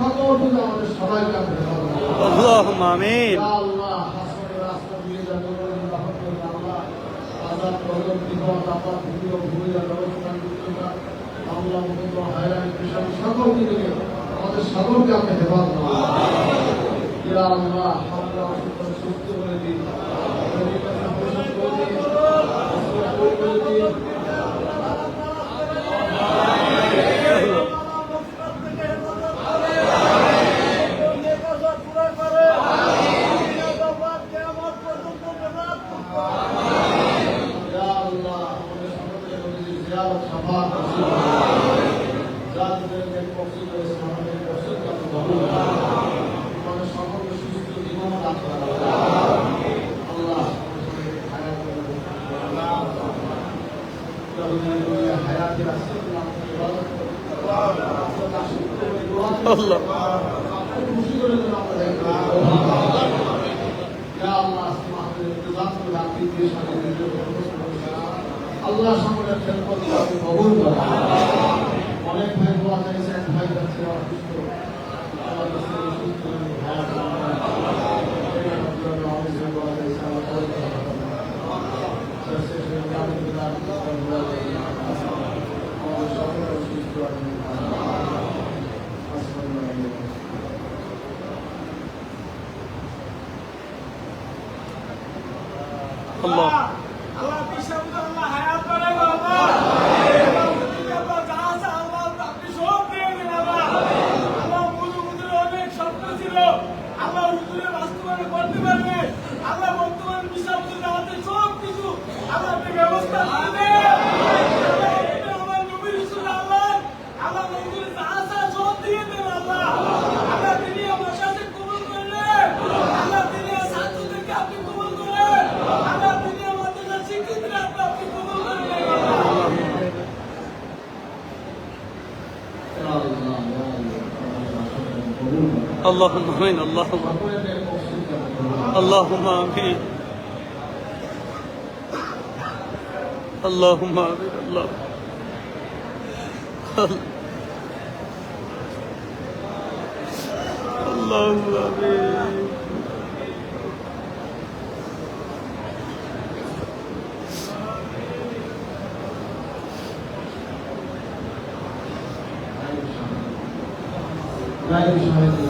সকলগুলো আমাদের সবাইকে আল্লাহ হাসনের রাস্তা দিয়ে যাবে আল্লাহ আজাদ প্রবল বিপদ আপাত ভিডিও ভূমিকা ব্যবস্থা আল্লাহ মন্দ হায়রান কৃষক সকল দিকে আমাদের আমরা সুস্থ করে দিন। আল্লাহ সকলের আপনি কবুল করুন অনেক ভাই দোয়া চাইছে ভাই যাচ্ছে অসুস্থ 他妈 اللهم آمين اللهم اللهم آمين. اللهم آمين اللهم اللهم آمين. لا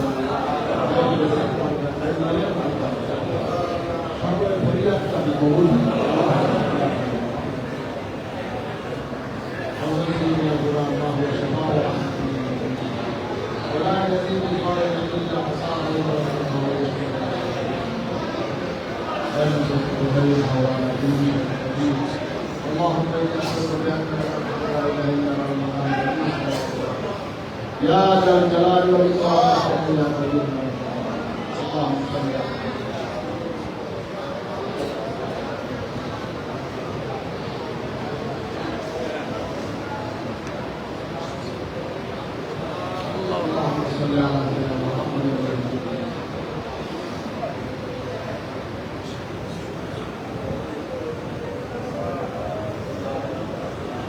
يا ذا الجلال والإكرام يا قدير اللهم صل على صل على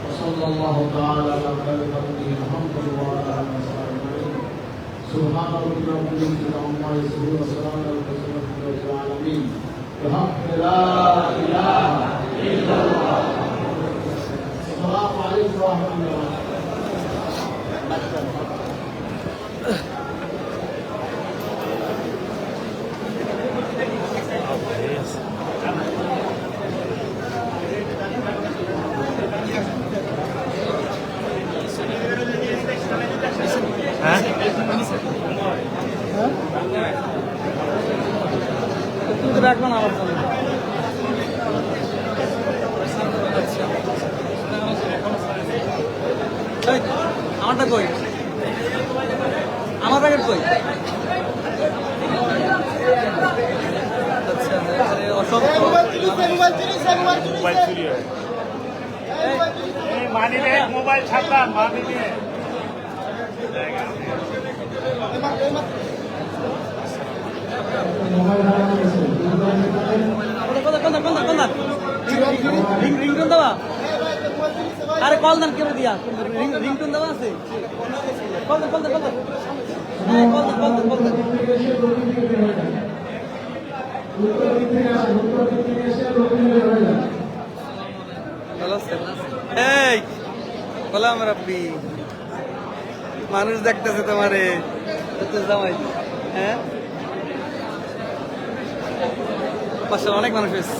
وصلى الله تعالى على خير خلقه محمد وعلى اله وصحبه اجمعين سبحان ربك رب العزة عما العالمين. بحق لا إله إلا الله. السلام عليكم তুমি রাখবে না আমার জন্য আমারটা কই আমার প্যাকেট কই মোবাইল হয় মানি রিংটোন দেওয়া আরে কল দেন কেউ দিয়া রিংটোন দেওয়া আছে কল দেন কল দেন কল দেন হ্যাঁ, দক্ষিণে বের হয়ে যান ভালো আছেন? এই গোলাম রাব্বি মানুষ দেখতেছে তোমারে। হ্যাঁ? পাশে অনেক মানুষ হয়েছে।